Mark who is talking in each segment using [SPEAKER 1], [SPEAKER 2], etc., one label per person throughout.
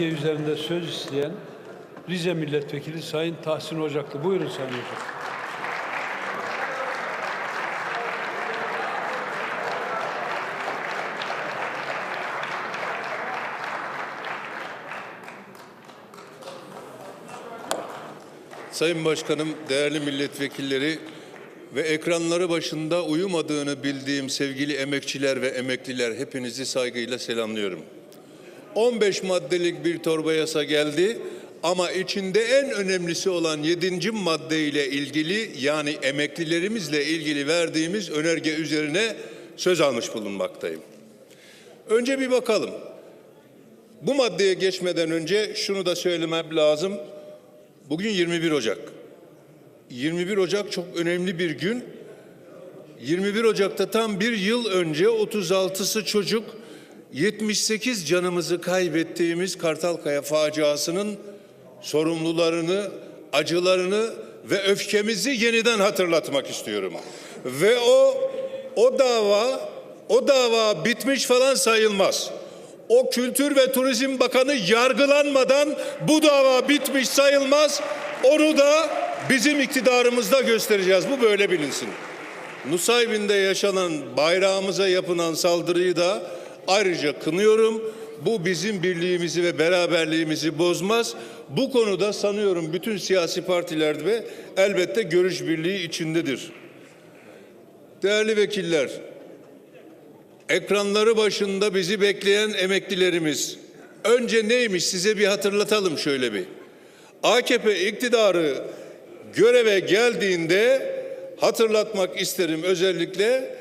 [SPEAKER 1] önerge üzerinde söz isteyen Rize Milletvekili Sayın Tahsin Ocaklı. Buyurun Sayın Ocaklı.
[SPEAKER 2] Sayın Başkanım, değerli milletvekilleri ve ekranları başında uyumadığını bildiğim sevgili emekçiler ve emekliler hepinizi saygıyla selamlıyorum. 15 maddelik bir torba yasa geldi ama içinde en önemlisi olan 7. madde ile ilgili yani emeklilerimizle ilgili verdiğimiz önerge üzerine söz almış bulunmaktayım. Önce bir bakalım. Bu maddeye geçmeden önce şunu da söylemem lazım. Bugün 21 Ocak. 21 Ocak çok önemli bir gün. 21 Ocak'ta tam bir yıl önce 36'sı çocuk 78 canımızı kaybettiğimiz Kartalkaya faciasının sorumlularını, acılarını ve öfkemizi yeniden hatırlatmak istiyorum. Ve o o dava o dava bitmiş falan sayılmaz. O Kültür ve Turizm Bakanı yargılanmadan bu dava bitmiş sayılmaz. Onu da bizim iktidarımızda göstereceğiz. Bu böyle bilinsin. Nusaybin'de yaşanan bayrağımıza yapılan saldırıyı da ayrıca kınıyorum. Bu bizim birliğimizi ve beraberliğimizi bozmaz. Bu konuda sanıyorum bütün siyasi partiler ve elbette görüş birliği içindedir. Değerli vekiller, ekranları başında bizi bekleyen emeklilerimiz. Önce neymiş size bir hatırlatalım şöyle bir. AKP iktidarı göreve geldiğinde hatırlatmak isterim özellikle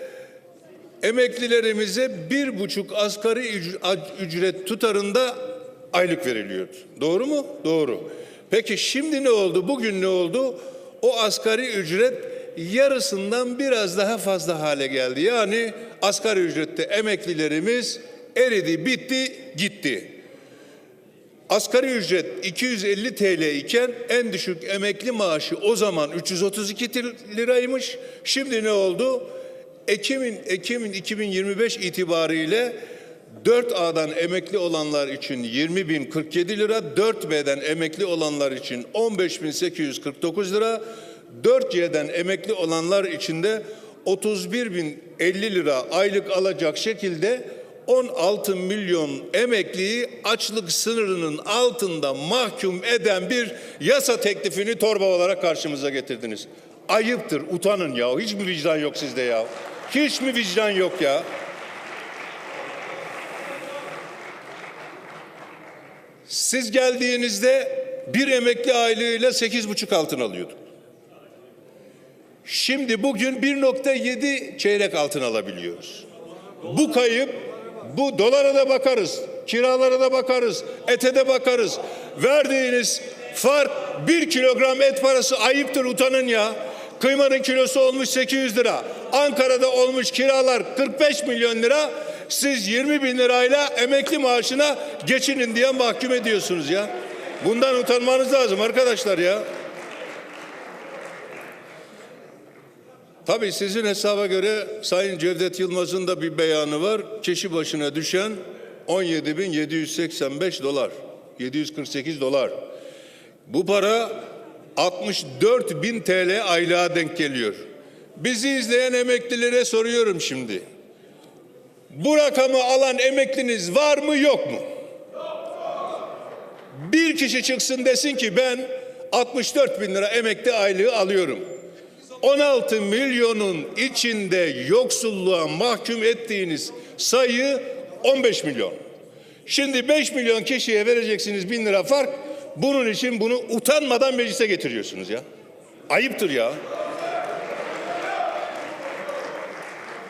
[SPEAKER 2] emeklilerimize bir buçuk asgari üc- ücret tutarında aylık veriliyor. Doğru mu? Doğru. Peki şimdi ne oldu? Bugün ne oldu? O asgari ücret yarısından biraz daha fazla hale geldi. Yani asgari ücrette emeklilerimiz eridi, bitti, gitti. Asgari ücret 250 TL iken en düşük emekli maaşı o zaman 332 liraymış. Şimdi ne oldu? Ekim'in Ekim'in 2025 itibariyle 4A'dan emekli olanlar için 20.047 lira, 4B'den emekli olanlar için 15.849 lira, 4C'den emekli olanlar için de 31.050 lira aylık alacak şekilde 16 milyon emekliyi açlık sınırının altında mahkum eden bir yasa teklifini torba olarak karşımıza getirdiniz. Ayıptır, utanın ya. Hiç mi vicdan yok sizde ya? Hiç mi vicdan yok ya? Siz geldiğinizde bir emekli aylığıyla sekiz buçuk altın alıyorduk. Şimdi bugün 1.7 çeyrek altın alabiliyoruz. Bu kayıp, bu dolara da bakarız, kiralara da bakarız, ete de bakarız. Verdiğiniz fark bir kilogram et parası ayıptır utanın ya. Kıymanın kilosu olmuş 800 lira. Ankara'da olmuş kiralar 45 milyon lira. Siz 20 bin lirayla emekli maaşına geçinin diye mahkum ediyorsunuz ya. Bundan utanmanız lazım arkadaşlar ya. Tabii sizin hesaba göre Sayın Cevdet Yılmaz'ın da bir beyanı var. Kişi başına düşen 17.785 dolar. 748 dolar. Bu para 64 bin TL aylığa denk geliyor. Bizi izleyen emeklilere soruyorum şimdi. Bu rakamı alan emekliniz var mı yok mu? Bir kişi çıksın desin ki ben 64 bin lira emekli aylığı alıyorum. 16 milyonun içinde yoksulluğa mahkum ettiğiniz sayı 15 milyon. Şimdi 5 milyon kişiye vereceksiniz bin lira fark. Bunun için bunu utanmadan meclise getiriyorsunuz ya. Ayıptır ya.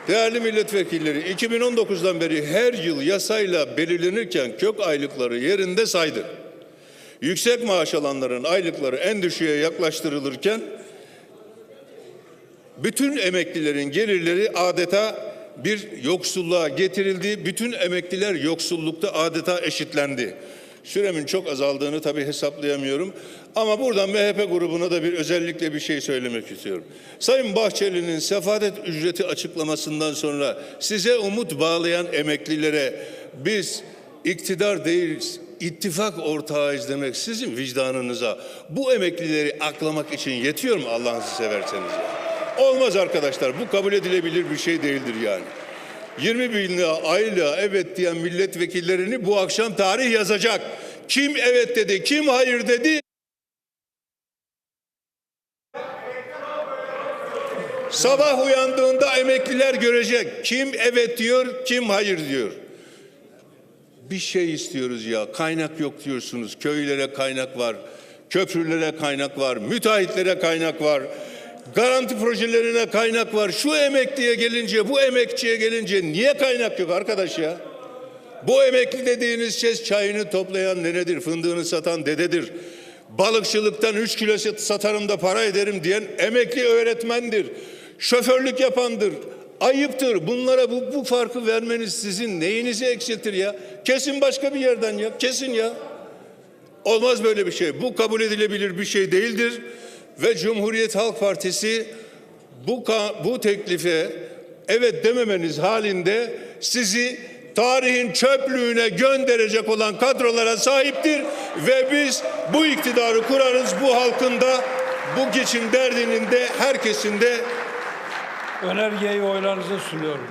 [SPEAKER 2] Değerli milletvekilleri 2019'dan beri her yıl yasayla belirlenirken kök aylıkları yerinde saydı. Yüksek maaş alanların aylıkları en düşüğe yaklaştırılırken bütün emeklilerin gelirleri adeta bir yoksulluğa getirildi. Bütün emekliler yoksullukta adeta eşitlendi. Süremin çok azaldığını tabii hesaplayamıyorum. Ama buradan MHP grubuna da bir özellikle bir şey söylemek istiyorum. Sayın Bahçeli'nin sefadet ücreti açıklamasından sonra size umut bağlayan emeklilere biz iktidar değiliz, ittifak ortağıyız demek sizin vicdanınıza bu emeklileri aklamak için yetiyor mu Allah'ınızı severseniz? Olmaz arkadaşlar. Bu kabul edilebilir bir şey değildir yani. 20 bin lira aylığa evet diyen milletvekillerini bu akşam tarih yazacak. Kim evet dedi, kim hayır dedi. Sabah uyandığında emekliler görecek. Kim evet diyor, kim hayır diyor. Bir şey istiyoruz ya. Kaynak yok diyorsunuz. Köylere kaynak var. Köprülere kaynak var. Müteahhitlere kaynak var. Garanti projelerine kaynak var. Şu emekliye gelince, bu emekçiye gelince niye kaynak yok arkadaş ya? Bu emekli dediğiniz şey çayını toplayan nenedir, fındığını satan dededir. Balıkçılıktan 3 kilo satarım da para ederim diyen emekli öğretmendir. Şoförlük yapandır. Ayıptır. Bunlara bu, bu farkı vermeniz sizin neyinizi eksiltir ya? Kesin başka bir yerden ya. Kesin ya. Olmaz böyle bir şey. Bu kabul edilebilir bir şey değildir. Ve Cumhuriyet Halk Partisi bu bu teklife evet dememeniz halinde sizi tarihin çöplüğüne gönderecek olan kadrolara sahiptir ve biz bu iktidarı kurarız bu halkın da bu geçim derdinin de herkesin de
[SPEAKER 1] Önergeyi oylarınıza sunuyorum.